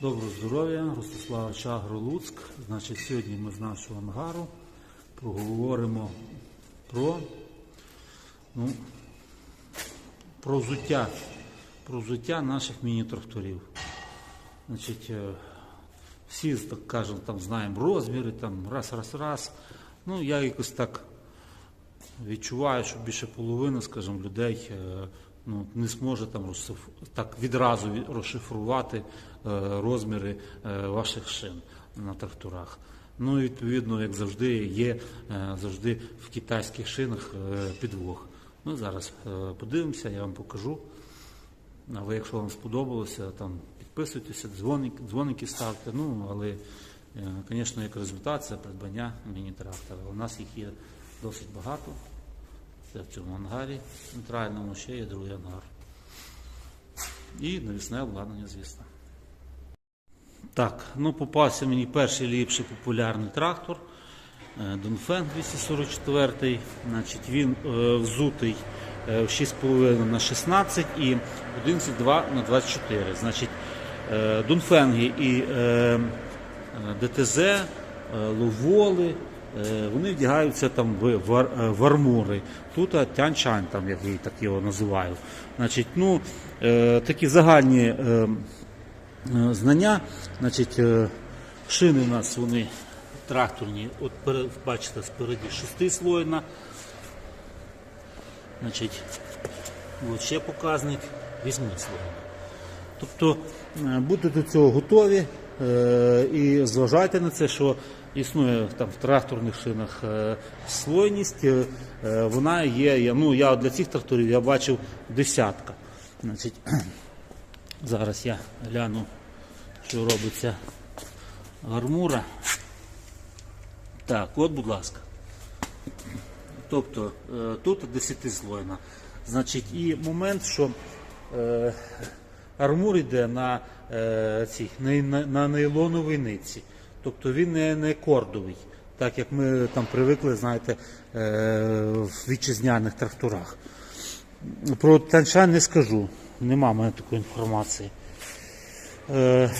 Доброго здоров'я, Ростислава Чагро, Луцьк. Значить, сьогодні ми з нашого ангару поговоримо про, ну, про взуття, про взуття наших міні-тракторів. Значить, е, всі, так кажемо, там знаємо розміри, там раз, раз, раз. Ну, я якось так відчуваю, що більше половини, скажімо, людей е, ну, не зможе там так відразу розшифрувати е, розміри е, ваших шин на тракторах. Ну і відповідно, як завжди, є е, завжди в китайських шинах підвох. Ми зараз подивимося, я вам покажу. А ви, якщо вам сподобалося, там підписуйтеся, дзвоник, дзвоники ставте. Ну, але, звісно, як результат, це придбання міні-трактора. У нас їх є досить багато. Це в цьому ангарі центральному, ще є другий ангар. І навісне обладнання, звісно. Так, ну попався мені перший ліпший популярний трактор. е, Донфен 244. Значить, він е, взутий е, в 6,5 на 16 і 11,2 на 24. Значить, е, Дунфенги і е, е, ДТЗ, е, ловоли, вони вдягаються там в, вар, е. Тут е, тянь-чань, там, як я так його називаю. Значить, ну, е, такі загальні. Е, Е, знання. Значить, е, шини у нас вони тракторні, от бачите, спереді шестислойна. Значить, от ще показник вісьмислойна. Тобто е, будьте до цього готові е, і зважайте на це, що існує там в тракторних шинах е, слойність, е, е, вона є, ну я для цих тракторів я бачив десятка. Значить, Зараз я гляну, що робиться гармура. Так, от, будь ласка. Тобто е, тут 10 слойна. Значить, і момент, що е, армур йде на, е, цій, на, на, нейлоновій нитці. Тобто він не, не кордовий, так як ми там привикли, знаєте, е, в вітчизняних тракторах. Про танчан не скажу, нема в мене такої інформації. Е,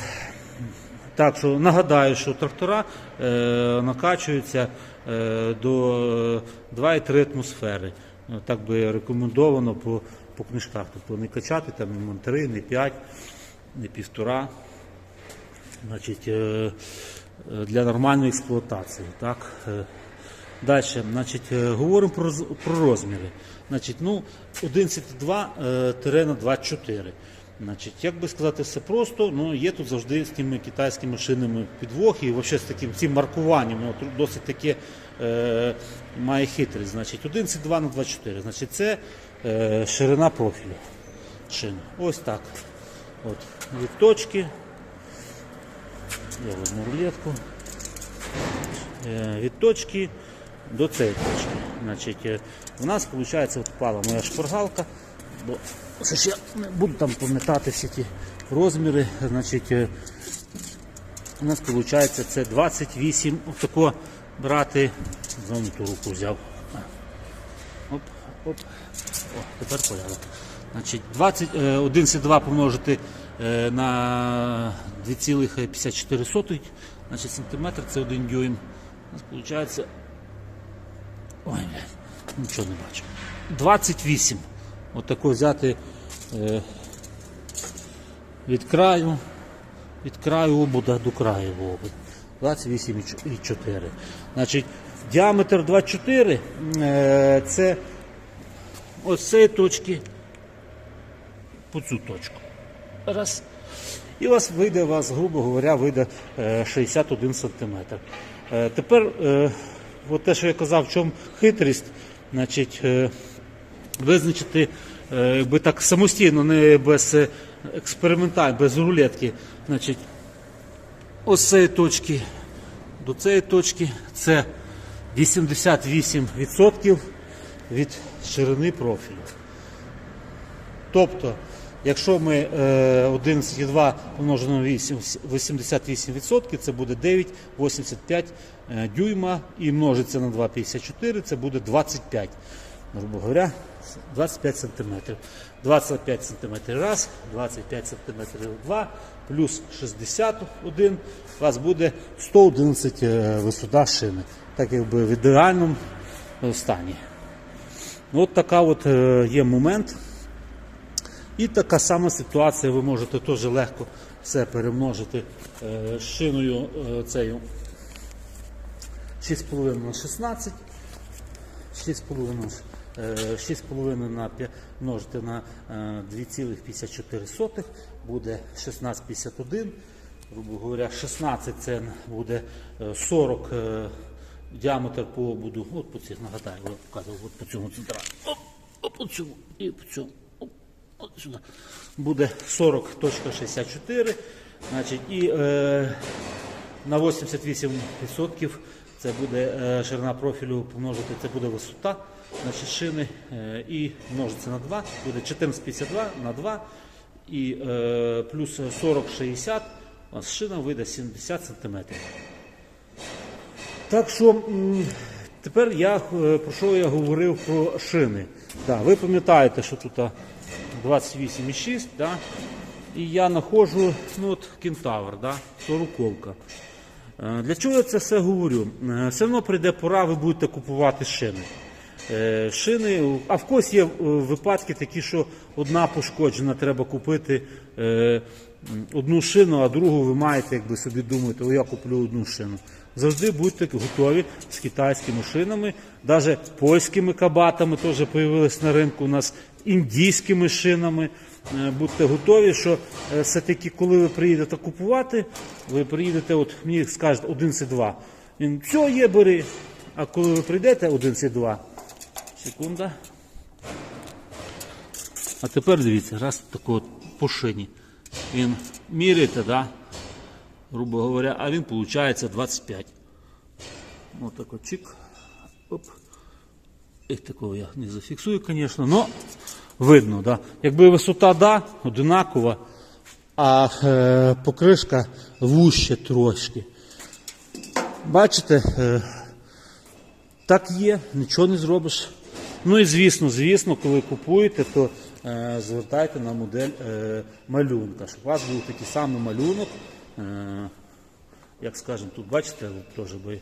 так що нагадаю, що трактора е, накачуються е, до 2,3 атмосфери. Е, Так би рекомендовано по, по книжках. Тобто не качати там не 3, не 5, не півтора. Значить, е, е, для нормальної експлуатації. Так? Е, Далі, значить, говоримо про, про розміри. Значить, ну, 11,2 е, тире на 24. Значить, як би сказати, все просто, ну, є тут завжди з тими китайськими шинами підвох і взагалі з таким цим маркуванням, воно досить таке е, має хитрість. Значить, 11,2 на 24. Значить, це ширина профілю шин. Ось так. От, від точки. Я возьму рулетку. Е, від точки до цієї точки. Значить, е, у нас виходить, впала моя шпаргалка, бо я не буду там пам'ятати всі ті розміри. Значить, е, у нас виходить це 28, отако брати, знову ту руку взяв. Оп, оп. О, тепер порядок. Значить, 20, е, 11,2 помножити е, на 2,54 значить, сантиметр це 1 дюйм. У нас виходить. Ой, блядь, нічого не бачу. 28. Отако взяти е, від краю, від краю обуда до краю обуд. 28,4. Значить, діаметр 24 е, це ось з цієї точки по цю точку. Раз. І у вас вийде, у вас, грубо говоря, вийде е, 61 см. Е, Тепер, е, от те, що я казав, в чому хитрість, значить, е, визначити е, якби так самостійно, не без е, експерименталь, без рулетки. Значить, ось з цієї точки до цієї точки це 88% від ширини профілю. Тобто, якщо ми е, 11,2 помножимо на 8, 88%, це буде 9,85 е, дюйма і множиться на 2,54, це буде 25. грубо говоря, 25 сантиметрів. 25 сантиметрів раз, 25 сантиметрів два, плюс 61, у вас буде 111 е, висота шини. Так якби в ідеальному е, стані. Ну, От така от е, є момент. І така сама ситуація, ви можете теж легко все перемножити е, шиною е, цією 6,5 на 16, 6,5 е, 6,5 на множити на е, 2,54 буде 16,51. Грубо говоря, 16 це буде е, 40 е, діаметр по обуду. От по цих нагадаю, я показував от по цьому центральному. Оп, оп, по цьому і по цьому. Оп, от сюди. Буде 40.64. Значить, і е, на 88% це буде е, ширина профілю помножити, це буде висота значить, шини е, і множиться на 2, буде 14,52 на 2 і е, плюс 40,60, у вас шина вийде 70 см. Так що тепер я е, про що я говорив про шини. Да, ви пам'ятаєте, що тут 28,6, да? і я знаходжу ну, от, кентавр, да? сороковка. Е, Для чого я це все говорю? Е, Все одно прийде пора, ви будете купувати шини. Шини, а в когось є випадки такі, що одна пошкоджена, треба купити одну шину, а другу ви маєте, якби собі думаєте, о, я куплю одну шину. Завжди будьте готові з китайськими шинами, навіть польськими кабатами теж з'явились на ринку у нас, індійськими шинами. Е, Будьте готові, що е, все-таки, коли ви приїдете купувати, ви приїдете, от мені скажуть 11,2. Він все є, бери. А коли ви прийдете 11,2, секунда. А тепер дивіться, раз тако по шині. Він міряєте, да? Грубо говоря, а він виходить 25. Ось так от чик. Оп. Їх такого я не зафіксую, звісно, но видно, да. Якби висота да, одинакова, а е, покришка вужче трошки. Бачите, е, так є, нічого не зробиш. Ну і звісно, звісно, коли купуєте, то е, звертайте на модель е, малюнка, щоб у вас був такий самий малюнок. Е, як скажемо, тут бачите, теж би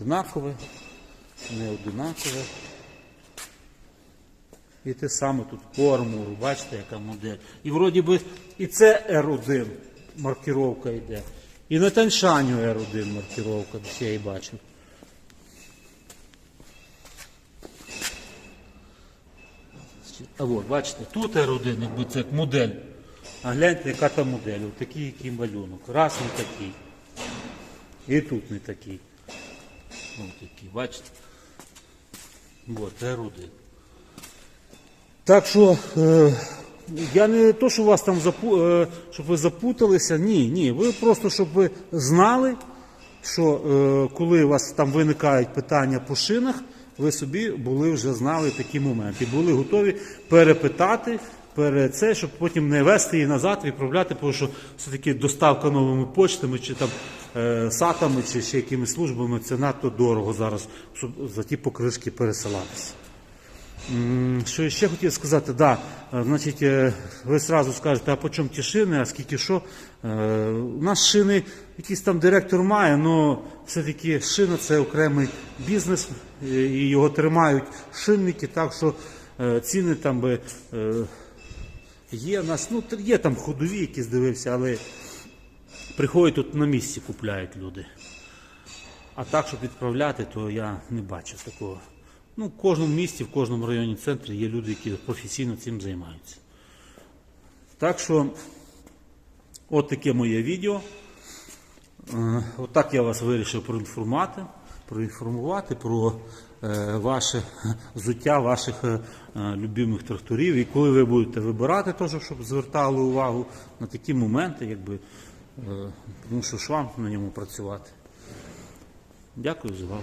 однакове, не одинакове. І те саме тут по бачите, яка модель. І вроді би і це R1 маркіровка йде. І на Таншаню R1 маркіровка, десь я її бачив. А от, бачите, тут R1, якби це як модель. А гляньте, яка там модель. Ось такий, який малюнок. Раз не такий. І тут не такий. Ось такий, бачите? От, R1. Так що е, я не то, що вас там запу, е, щоб ви запуталися. Ні, ні. Ви просто щоб ви знали, що е, коли у вас там виникають питання по шинах, ви собі були вже знали такі моменти. Були готові перепитати. Пере це, щоб потім не вести її назад, відправляти, тому що все-таки доставка новими почтами чи там е, сатами, чи ще якимись службами це надто дорого зараз, щоб за ті покришки пересилатися. Що я ще хотів сказати, да, е, значить, е, ви одразу скажете, а по чому ті шини, а скільки що? У нас шини, якийсь там директор має, але все-таки шина це окремий бізнес, і його тримають шинники, так що ціни там би є. Нас, ну, є там ходові, які здивився, але приходять тут на місці, купляють люди. А так, щоб відправляти, то я не бачу такого. Ну, в кожному місті, в кожному районі центрі є люди, які професійно цим займаються. Так що, от таке моє відео. Е, Отак я вас вирішив проінформувати, проінформувати про е, ваше взуття ваших е, е, любимих тракторів. І коли ви будете вибирати, теж, щоб звертали увагу на такі моменти, якби, тому що ж вам на ньому працювати. Дякую за увагу.